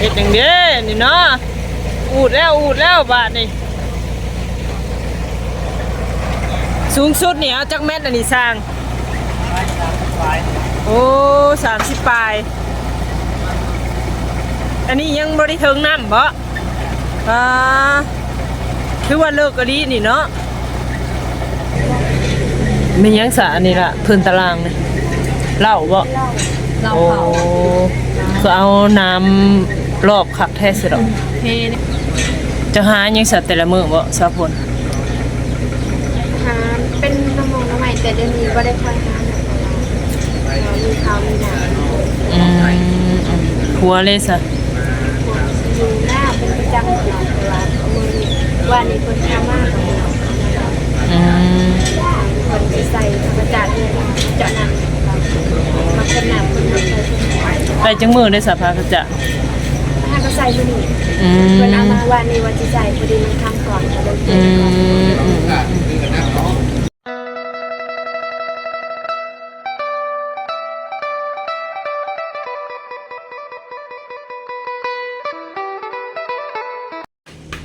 เฮ็ดหยังเด้นี่เนาะอูดแล้วอูดแล้วบาทนี่สูงสุดนี่เอาจักเม็ดอันนี้สร้าง โอ้สามสิบปลาย อันนี้ยังบริเทิงน้ำบ่อ่าคือว่าเลิกกะดีนี่เนาะมียังสาอันนี้ละพื้นตารางเลยเหล่าบ่เราโอ้เผาก็เอาน้ำ รอบขักแท้สิดอกเทเนี่ยจะหายังสัตว์แต่ละมื้อบ่สาพลหาเป็นน้ำมงน้ำใหม่แต่เดี๋ยวนี้ก็ได้ค่อยหาแบบเรามีข้าวมีน้ำอืมอืมครัวเลยซะอยู่หน้าเป็นประจำของเราแต่ว่ามือวันนี้คนทำมากของเราอืมคนที่ใส่ประจานเนี่ยเจาะน้ำมาเป็นน้ำคนมาใส่ชุดได้จังมื้อได้สะพากระ จะถ้าก็ใส่ชุดนี้อืมคนเอามาวันนี้วันที่ใส่พอดีมันทำก่อนก็เลยเก็อืบก่อนมอืม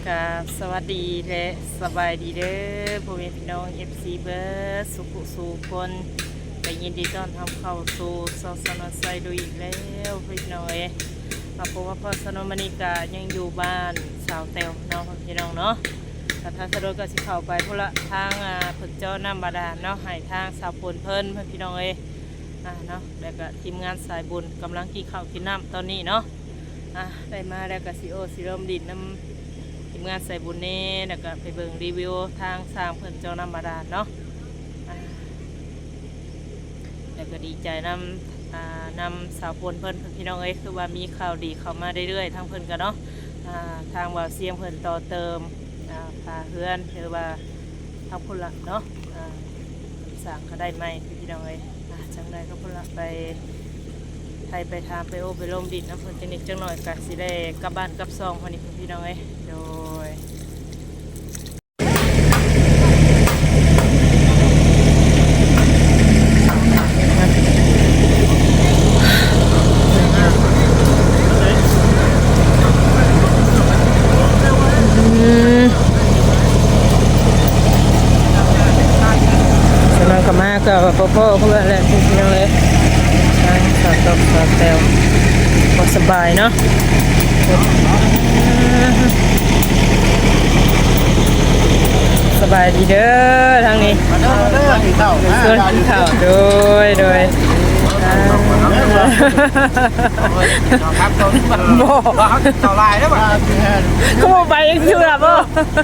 กับสวัสดีและสบายดีเด้อพ่อแม่พี่น้อง FC เบิร์ดสุขุสุคนไปยินดีต้อนรับเข้าสู่ซอสนอไซดูอีกแล้วพี่น้อ งเอ้ยมาพบว่าพ่อสนมณิกายังอยู่บ้านสาวเตวเนาะพี่น้องเนาะแต่ถ้าสะดวกก็สิเข้าไปพุ่นละทางอ่าผึกเจ้าน้ำบาดาลเนาะให้ทางสาวปนเพิ่นเพื่อนพี่น้องเอ้อ่าเนาะแล้วก็ทีมงานสายบุญกำลังกินข้าวกินน้ำตอนนี้เนาะอะได้มาแล้วก็สิโอสิเริ่มดินน้ำทีมงานสายบุญเนี่แล้วก็ไปเบิ่งรีวิวทางสร้างเพิ่นเจ้าน้ำบาดาลเนาะแล้วก็ดีใจน้ำ นำสาวปนเพิ่นพี่น้องเอ้ยคือว่ามีข่าวดีเข้ามาเรื่อยๆทางเพิ่นกันเนาะทางบ่าวเสียงเพิ่นต่อเติมพาเพื่อนหรือว่าทางพุ่นละเนาะสั่งเขาได้ไหมพี่น้องเอ้ยจังได้ก็พุ่นละไปไทยไปทามไปโอไปลมดินน้ำเพิ่นจังนิดจังหน่อยกะสิได้กลับบ้านกลับซองคนนี้พี่น้องเอ้ยโดยอืมสนองกับมากั บพ่อพ่อเพื่อนแหละพี่น้องเอ้ยทางสอดตกสอดแตวพอสบายเนาะสบายดีเด้อทางนี้มาเด้อมาเด้อกินข้าวนะส่วนกินข้าวโดยโดยอ่า ครับตอนนี้มันบ่ต่อลายแล้ป่ะก็บ่ไปยังชื่อละบ่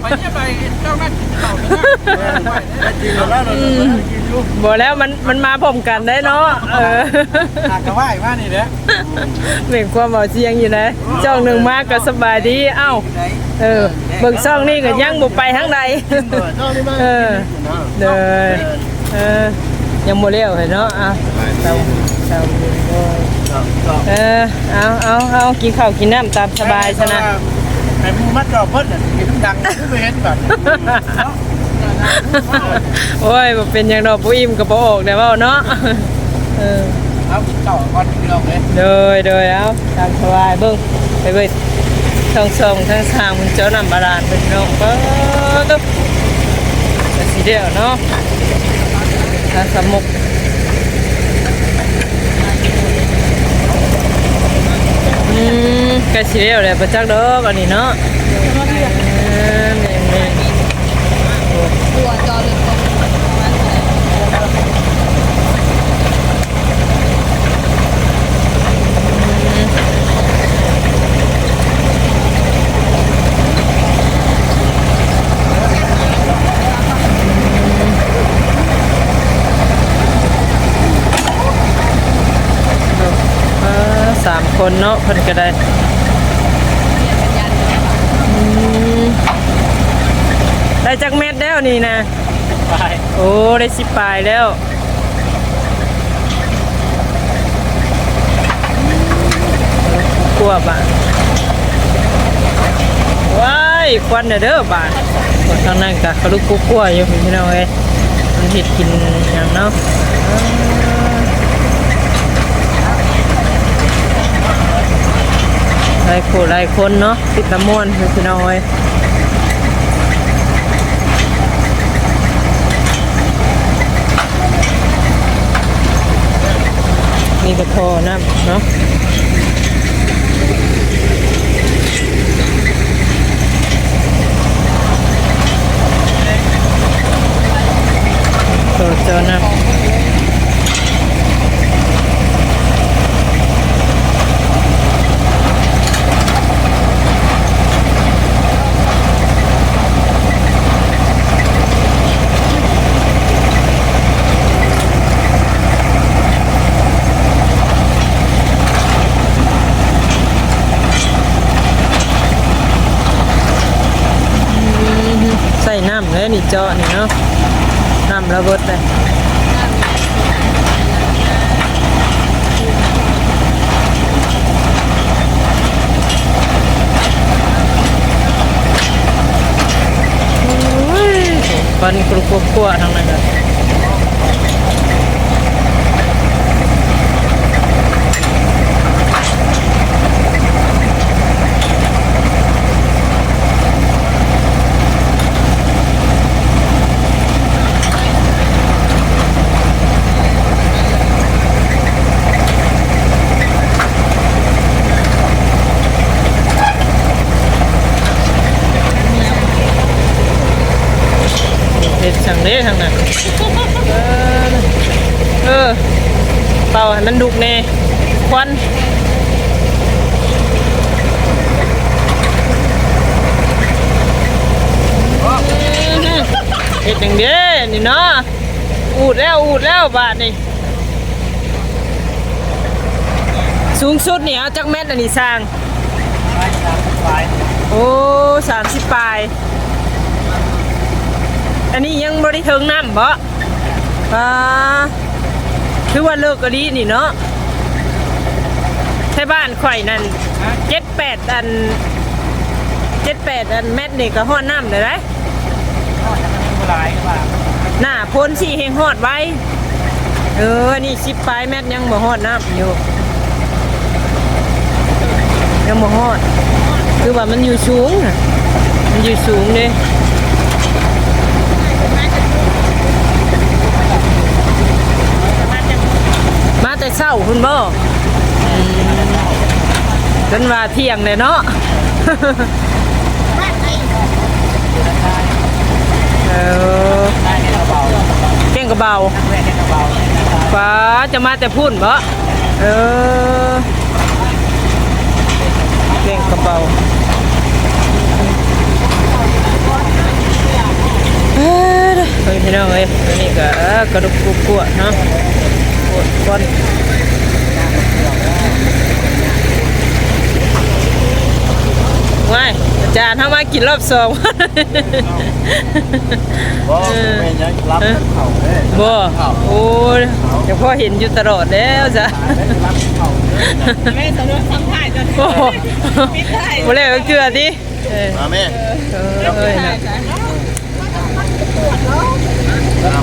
ไปเนี่ยไปเจ้านั่นกินข้าวนะกินแล้วเรากินลูกบ่แล้วมันมันมาพร้อมกันได้เนาะเออหากระว่ายมานี่แหละเหม่งความเบาเสียงอยู่นะจ้องหนึ่งมากก็สบายดีเอ้าเออเบิ่งซ่องนี่ก็ยังบ่ไปทางใดเออเด้อเออยังบ่เลี้ยวเห็นเนาะอะ เตาเตาเออเอาเอาเอากินข้าวกินน้ำตามสบายซะนะไอ้มัดดอกเพิ่นน่ะกินดังไม่เห็นแบบโอ้ยบ่เป็นหยังดอกบ่อิ่มก็บ่ออกได้เว้าเนาะเออเอากินข้าวก่อนพี่น้องเลยเดยเดยเอาตามสบายเบิ่งไปเบิ่งทั้งสองทั้งสามมันเจ้าน้ำบาดาลเป็นน้องเปิ้ตุ๊บก็สิเดียวเนาะทางสมุก ก็สิเดียวแหละประจักษ์ดอกอันนี้เนาะเออนี่นี่ตัวจอเลยตรงประมาณเท่าไหร่ เออสาม คนเนาะเพิ่นก็ได้อืมได้จักเม็ดแล้วนี่นะไปโอ้ได้สิบปลายแล้วกลัวบาทว้ายควันเด้อเด้อบาทกดทางนั้นกะกระลุกกุ๊กกลัวอยู่พี่น้องเอ้ยมันเห็ดกินอย่างเนาะอ่า ลายคนหลายคนเนาะติดตะมวนพี่น้องเอ้ยนี่ก็พอนะเนาะโซโซนะ ใส่น้ำ เจาะนี่เนาะน้ำระเบิดเลยฟันกรุบกรัวทั้งนั้นเลยเห็ดสั่งเด้ทั้งนั้นเออเออเป่าให้มันดุกแน่ควันเห็ดอย่างเดียวนี่เนาะอูด แล้วอูดแล้วบาทนี่สูงสุดนี่เอาจักเม็ดอันนี้สร้างโอ้สามสิบปลาย อันนี้ยังบริเทิงน้ำบ่อ่าคือว่าเลิกกะดีนี่เนาะใช่บ้านข่อยนั่นเจ็ดแปดอันเจ็ดแปดอันเม็ดนี่ก็ห้อน้ำเลยนะหน้า น่าพ้นสี่เฮงหอดไว้ เออ นี่สิบปลายเม็ดยังบ่หอดน้ำอยู่ ยังบ่หอด คือว่ามันอยู่สูงนะมันอยู่สูงเด้มาแต่เช้าคุณบ่อืมจนว่าเที่ยงเลยเนาะเออ เก่งกระเบาฟ้าจะมาแต่พุ่นบ่เออเก่งกระเบาเฮ้ยเฮ้ยพี่น้องเอ้ยอันนี้ก็เออกระดูกกลัวๆเนาะปวดก้นว้ายอา จารย์ทำมากินรอบสองบ่แม่ยังรับเขาเด้บ่โอ้ยเดี๋ยวพ่อเห็นอยู่ตลอดแล้วจ้ะรับเขาแม่สนุกทำถ่ายจนโอ้โหบ่เลยเกลือดิเออมาแม่เออเอ้ยนะ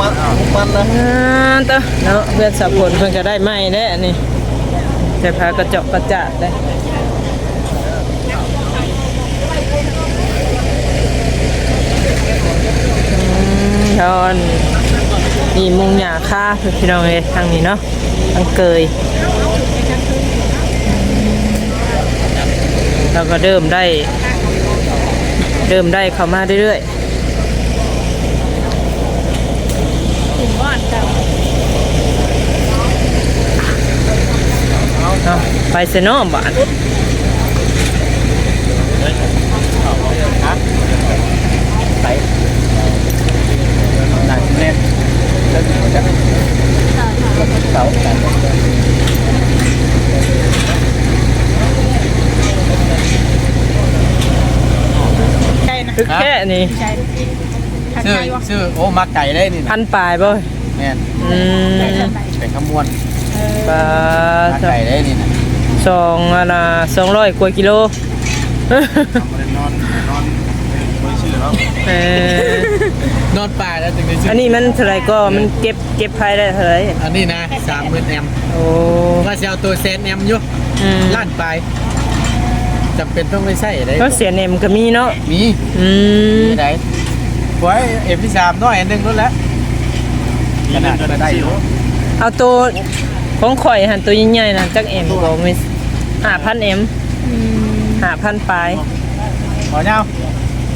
มันมันนะอ่าเต้อเนาะเพื่อนสับผลเพิ่นก็ได้ไหมแน่นี่แต่พากระจกกระจาดได้ ทอนนี่มุงหยาค่า พี่น้องเอ้ยทางนี้เนาะทางเกยเราก็เริ่มได้ เริ่มได้เข้ามาเรื่อยๆเอาไปเซโนอมบานไปหนังเล่น แล้วมันจะเสาใช่นะคือแค่นี้ใช่ทางชื่อไกลวะชื่อโอ้มาไก่ได้นี่พันะนปลายบ่แม่นอืมเป็นขมวนปลามาไก่ได้นี่นะสองอันน่ะสองร้อยกว่ากิโลนอนนอน ไม่ชื่อแล้วเออนอนป่าแล้วถึงได้ชื่อันนี้มันเท่าไหรก็มันเก็บเก็บภายได้เท่าไหรอันนี้นะสามหมื่นแอมโอ้ว่าจะเอาตัวเซนแอมอยู่อืมล้านปลายจำเป็นต้องไปใส่อะไรก็เสียเนมก็มีเนาะมีอืมที่ไหนไว้เอฟที่สามน้อยอันหนึงนั่นแหละขนาดก็ได้อยู่เอาตัวของข่อยหันตัวใหญ่ๆนะจักเอ็มบ่มีห้าพันเอ็มห้าพันปลายขอเงา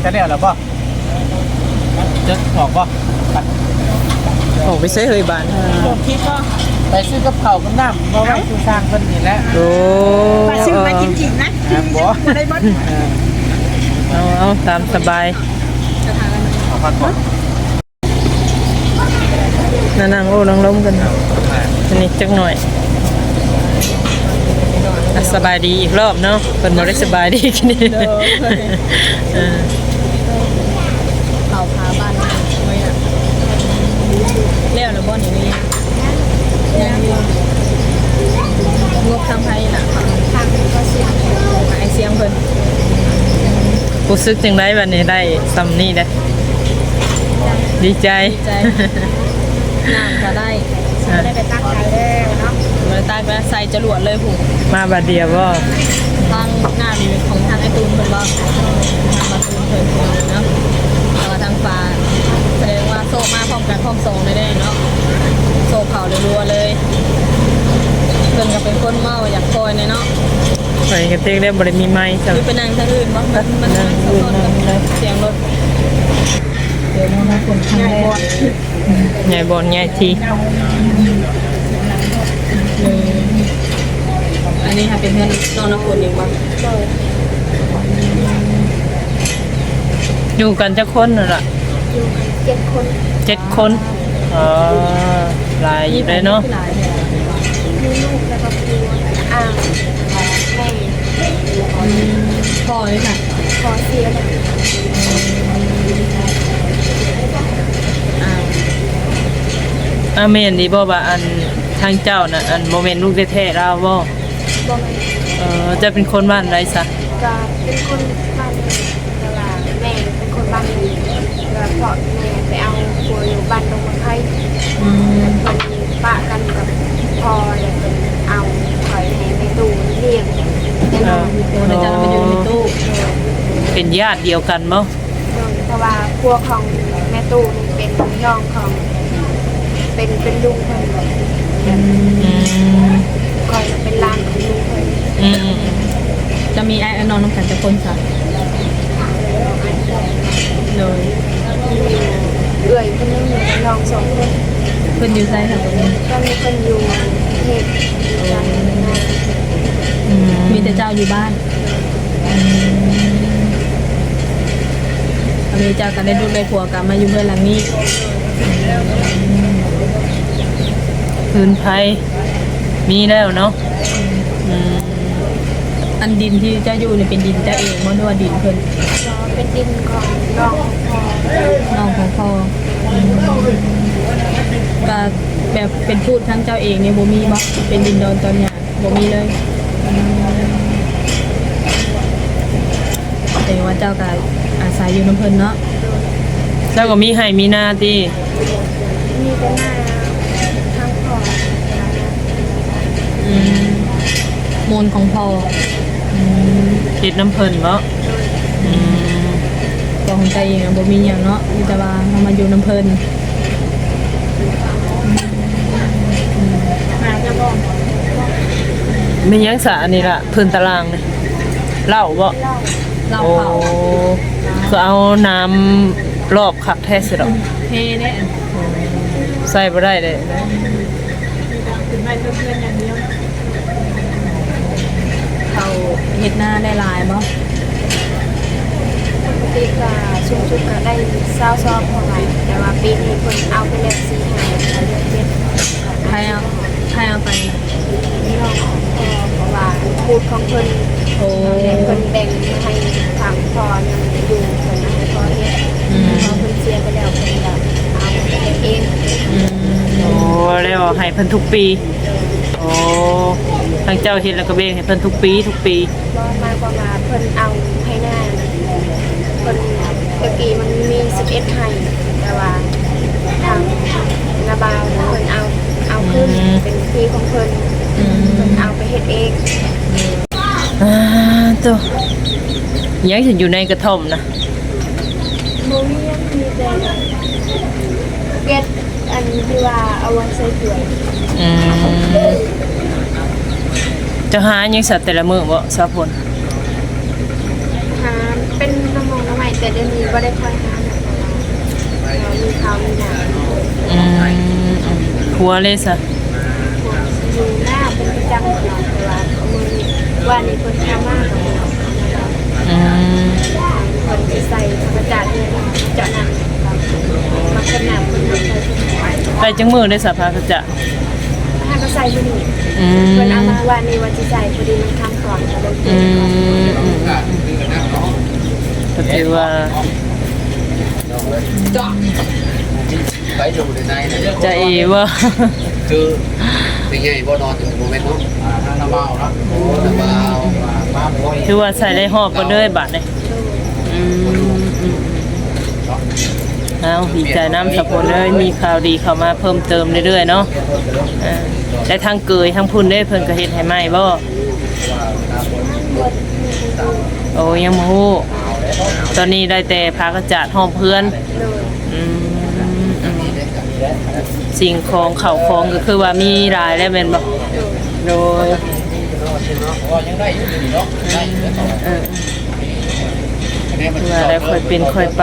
จะเรียกหรอป่ะจะออกป่ะโอ้ไปใช้เฮยบานคิดว่าไปซื้อกับเผาวกับน้ำมาไว้สู่สร้างเพิ่นนี่แหละโอ้มาซื้อมากินจริงนะอ่าบ่บ่ได้บ่เอาเอาตามสบายเอาพันก่อนนั่งนั่งโอ้นั่งล้มกันอันนี้จักหน่อยอะสบายดีอีกรอบเนาะเป็นบ่ได้สบายดีกันนี่ เออเขาพาบ้านไว้อะแล้วแล้วบ่นี่นี่ยังอยู่งบทางไทยน่ะทางก็เสียงไอเสียงเพิ่นรู้สึกจังไดบัดนี้ได้ซำนี้ได้อดีใจใจน้ำก็ได้อะได้ไปตั้งใจแล้วเนาะมาตั้งแล้วใส่จรวดเลยผู้มาบัดเดียวบ่ทางหน้ามีของทางไอตูนเพิ่นว่าทางมาตูนเพิ่นเนาะแล้วก็ทางฟ้าแสดงว่าโซมาพร้อมกันพร้อมส่งได้ได้เนาะโซเข่ารัวๆเลยเพิ่นก็เป็นคนเมาอยากคอยเนี่ยเนาะ ข่อยก็ เต็กได้บ่ได้มีไม้จ้ะหรือไปนั่งทางอื่นบ่มันมันนั่งสะท้อนกับเสียงรถเดี๋ยวน้องคนข้างแรกใหญ่บ่ใหญ่ทีอันนี้ค่ะเป็นเพื่อนน้องน้ำฝนเองบ่อยู่กันจักคนน่ะล่ะเจ็ดคนเจ็ดคนอ๋อหลายอยู่เลยเนาะหลายแถวมีลูกแล้วก็ครัวอ่างแม่ พ่อนี่ค่ะขอเสียแล้วอ่าอาเมนดีบ่ว่าอันทางเจ้าน่ะอันบ่แม่นลูกแท้ๆเราบ่บอกไงเออจะเป็นคนบ้านไรซะก็เป็นคนบ้านเวลาแม่เป็นคนบ้านนี้เวลาพ่อแม่ไปเอาครัวอยู่บ้านตรงมาไทยอืมมันปะกันกับพ่อเลยเป็นเอาถอยให้ในตู้เรียกแต่ เอน้อองโอ้เดี๋ยวจะไปอยู่ในตู้เป็นญาติเดียวกันบ่เพราะว่าพวกของแม่ตู้นี่เป็นน้องของ เป็นเป็นลุงเพิ่นอืมคอยเป็นหลานของลุงเพิ่นอืมจะมีไอ้น้องน้ำกันจะคนสักเลยเอื่อยเพิ่นยังอยู่กับน้องสองคนเพิ่นอยู่ไสค่ะตรงนี้ก็มีคนอยู่เทพจันทร์นะอื มมีแต่เจ้าอยู่บ้านอันนี้เจ้ากันได้ดูได้ผัวกันมาอยู่เพื่อนหลังนี้พื้นไผมีแล้วเนาะอืมอันดินที่เจ้าอยู่เนี่ยเป็นดินเจ้าเองมั้งหรือว่าดินเพิ่นก็เป็นดินของน้องของพ่อน้องของพ่ออืมก็แบบเป็นพูดทั้งเจ้าเองเนี่ยบ่มีบ่เป็นดินดอนตอนหยาบ่มีเลยอืม แต่ว่าเจ้าก็อาศัยอยู่น้ำเพิ่นเนาะเจ้าก็มีให้มีหน้าติมีแต่หน้าทางพ่ออืมมูลของพ่อเฮ็ดน้ำเพิ่นบ่อืมตัวของใจเองอะบ่มีหยังเนาะมีแต่ว่าเรามาอยู่น้ำเพิ่น มาจะบอก มีหยังสะอันนี้ล่ะพื้นตารางนี่เหล้าบ่เล่าเราโอ้เผาคือเอาน้ำรอบคักแท้สิดอกเทเนี่ยใส่บ่ได้เลยเขาเฮ็ดหน้าได้หลายบ่ปกติก็ชุมชุดก็ได้เศร้าซอบเท่าไหร่แต่ว่าปีนี้คนเอาไปแล้วสี่หาเดือนเจ็ดใครเอาใครเอาไป น้องของพ่อเพราะว่า พูดของเพิ่นโอ้เพิ่นแบ่งให้ทางพ่อยังอยู่เพิ่นให้พ่อเฮ็ดพอเพิ่นเสียไปแล้วเพิ่นก็เอาไปเฮ็ดเองโอ้แล้วให้เพิ่นทุกปี โอ้ทางเจ้าเฮ็ดแล้วก็เบ่งให้เพิ่นทุกปี ทุกปีบ่หมายความว่าเพิ่นเอาให้หน้าเพิ่นตะกี้มันมี11ให้แต่ว่าทางนาบาวเพิ่นเอาเอาขึ้นเป็นที่ของเพิ่นอืมเพิ่นเอาไปเฮ็ดเอง อ่าตัวยังจะอยู่ในกระท่อมนะโมเมียนมีแต่เก็ตอันที่ว่าเอาไว้ใส่ถ้วยอืมจะหายังสัตว์แต่ละมือบ่สาวพลหาเป็นน้ำมองน้ำใหม่แต่เดี๋ยวนี้ก็ได้ค่อยหาหนักเรามีข้าวมีหนังอืมอืมหัวเลยซะอยู่หน้าเป็นประจำตลอดเวลาเอามือนี่ ว่านี่คนทำมากกว่าเราอืมคนจะใส่ธรรมจาดเนี่ยเจาะน้ำมาขนาดคนทำใส่ถุงไว้ไปจังมือได้สภาพจะถ้าก็ใส่ที่นี่อืมเพิ่นเอามาว่านี่ว่าจะใส่พอดีมันทำก่อนก็เลยอืมอืมก็ถือว่าไปอยู่ในในเนี่ยจะเอว่าคื อเป็นไงบ่นอนอยู่โมเมนต์เนาะน้ำเมาเนาะน้ำเมามาบ่อยถือว่าใส่ได้หอบก็เด้ยบาทเลยอืมอืมเอาดีใจน้ำสะพลเลยมีข่าวดีเข้ามาเพิ่มเติมเรื่อยๆเนาะอ่าได้ทั้งเกยทั้งพุ่นได้เพิ่นก็เฮ็ดให้ไหมบ่โอ้ยังบ่ฮู้ตอนนี้ได้แต่พากระจาดห้องเพื่อนโดยอืมอืม สิ่งของเข่าของก็คือว่ามีรายแล้วแม่นบ่โดยยังได้อยู่เนาะได้เออว่าได้ค่อยเป็นค่อยไป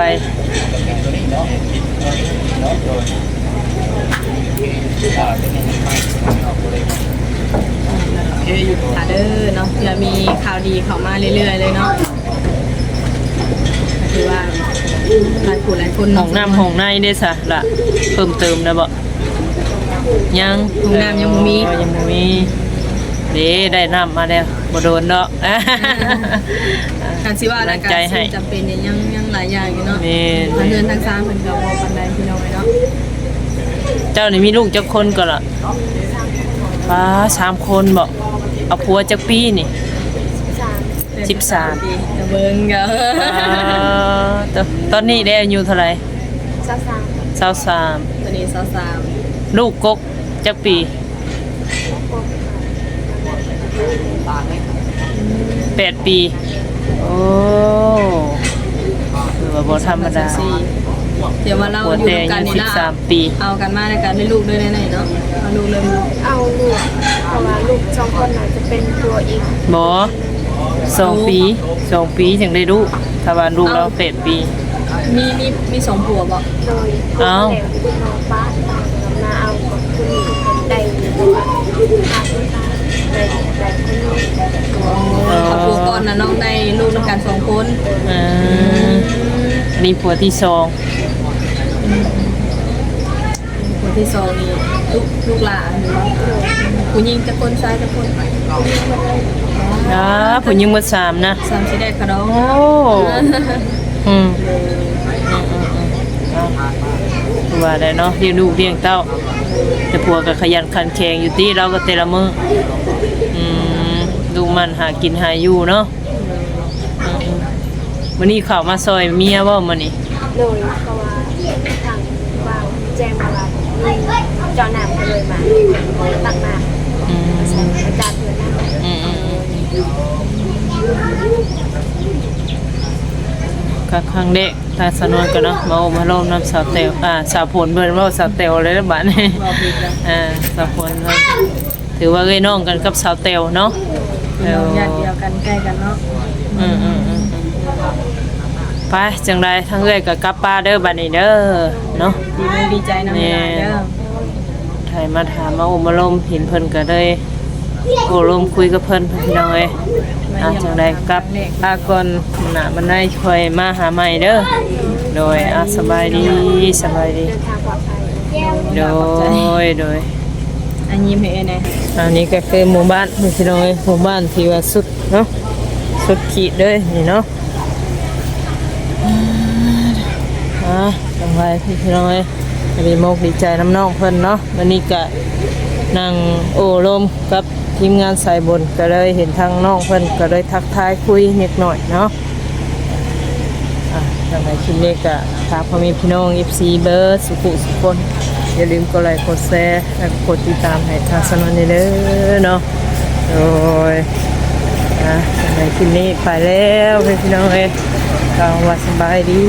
ค่ะเด้อเนาะเดี๋ยวมีข่าวดีเข้ามาเรื่อยๆเลยเนาะ คือว่าหลายคนหลายคนห้อเนาะงน้ำห้องในได้ซะล่ะเพิ่มเติมนะบ่ยังห้องน้ำยังบ่มีเออยังบ่มีเด้ได้น้ำมาแล้วบ่โดนเนาะการสิว่าและการใจให้จำเป็นเนี่ยยังยังหลายอย่างอยู่เนาะแม่นทางเงินทางซ้ำเพิ่นก็บ่ปานใดพี่น้องเนาะเจ้านี่มีลูกจักคนก็ล่ะป้าสามคนบ่เอาผัวจักปีนี่สาม สิบสามปีจะเบิ่งก็อ่าตอนตอนนี้ได้อายุเท่าไหร่สามสามสาวสามตอนนี้23ลูกกกจักปีแปดปี โอ้คือว่าบ่ธรรมดาเดี๋ยวว่าเราหัวอยู่แต่ด้วยกันอายุนี่สิบละสามปีเอากันมาในการได้ลูกด้วยแน่ๆเนาะเอาลูกเลยเอาลูกเพราะว่าลูกสองคนน่ะจะเป็นตัวอีกบอ สองปีสองปีถึงได้ลูกถ้าว่าลูกเราแปดปี มีมีมีสองผัวบ่โดยเอ้าแหล่ลูกน้องป้าเรามาเอากับคุณนี่ได้ตัวหาคุณตาได้ได้คุณนี่ครอบครัวก่อนนะน้องได้ลูกนำกันสองคนอ่านี่ผัวที่สองคนที่สองนี่ลูกลูกหลานหรือว่าผู้หญิงจะคนชายจะคน อ่าผู้หญิงหมาสามนะ สามสิได้ค่ะน้องโอ้อืมอืมอืมอืมเอาว่าได้เนาะเลี้ยงลูกเลี้ยงเต้า แต่ผัวก็ขยันขันแข็งอยู่ที่เราก็แต่ละมืออืมดูมันหากินหาอยู่เนาะอืมวันนี้ข่าวมาซอยเมียว่ามันนี่โดยเพราะว่าทางว่าวแจ้งมาว่ามีเจอน้ำก็เลยมาตักน้ำอืมใส่อาจารย์เพื่อนน้ำอืมอืมอืม ก็ครั้งเด็กตาสนวนกันเนาะมาโอมาลมน้ำสาวเตวอ่าสาวผลเบิ่นว่าสาวเตวเลยนะบ้านนี้บอกผิดแล้วอ่าสาวผลเนาะถือว่าเอ้ยน้องกันกับสาวเตวเนาะเอน้อองญาติเดียวกันใกล้กันเนาะอืมอืมอืมอืมไปจังไรทั้งเอ้ยกับกลับป้าเด้อบัดนี้เด้อเนาะดีมุกดีใจนะแม่เด้อไทยมาถามมาโอมาลมเห็นเพิ่นก็เลย โอ้ลมคุยกับเพิ่นพี่น้องเอ้ยอะจังไดกลับอากอนหน้ามันได้คอยมาหาใหม่เด้อโดยอะสบายดีสบายดีเดินทางปลอดภัยโดยโดยอันยิ้มให้เอ้ยแน่อันนี้ก็คือหมู่บ้านพี่น้องเอ้ยหมู่บ้านที่ว่าสุดเนาะสุดขีดเลยนี่เนาะอะจังไรพี่น้องเอ้ยดีมกดีใจน้ำน้องเพิ่นเนาะวันนี้ก็นั่งโอ้ลมกับ ทีมงานสายบนก็เลยเห็นทางน้องเพิ่อนก็เลยทักทายคุยนิดหน่อยเนาะทางไหนคลิปนี้ก็ฝากพ่อม่พี่น้อง FC เบิร์ดสุขุสุขคนอย่าลืมกดไลค์กดแชร์และกดติดตามให้ทางสนนนี่เด้อเนาะโดยอะจังไดในคลิปนี้ไปแล้วพี่น้องเอ้ยก็ว่าสบายดี